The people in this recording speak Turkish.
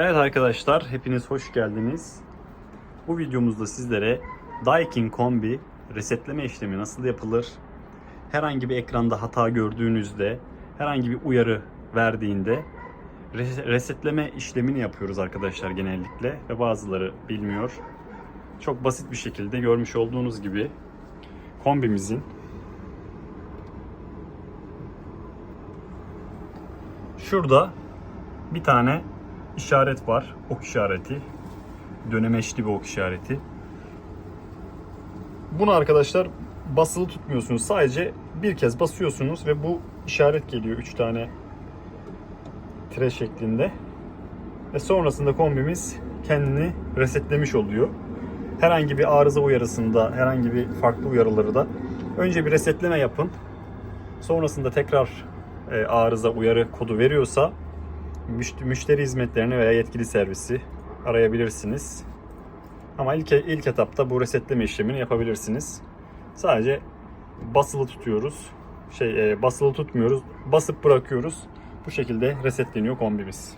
Evet arkadaşlar, hepiniz hoş geldiniz. Bu videomuzda sizlere Daikin Kombi resetleme işlemi nasıl yapılır? Herhangi bir ekranda hata gördüğünüzde, herhangi bir uyarı verdiğinde re- resetleme işlemini yapıyoruz arkadaşlar genellikle ve bazıları bilmiyor. Çok basit bir şekilde görmüş olduğunuz gibi kombimizin şurada bir tane işaret var. Ok işareti. Dönemeçli bir ok işareti. Bunu arkadaşlar basılı tutmuyorsunuz. Sadece bir kez basıyorsunuz ve bu işaret geliyor. 3 tane tire şeklinde. Ve sonrasında kombimiz kendini resetlemiş oluyor. Herhangi bir arıza uyarısında, herhangi bir farklı uyarıları da önce bir resetleme yapın. Sonrasında tekrar e, arıza uyarı kodu veriyorsa müşteri hizmetlerini veya yetkili servisi arayabilirsiniz. Ama ilk, ilk etapta bu resetleme işlemini yapabilirsiniz. Sadece basılı tutuyoruz. Şey e, basılı tutmuyoruz. Basıp bırakıyoruz. Bu şekilde resetleniyor kombimiz.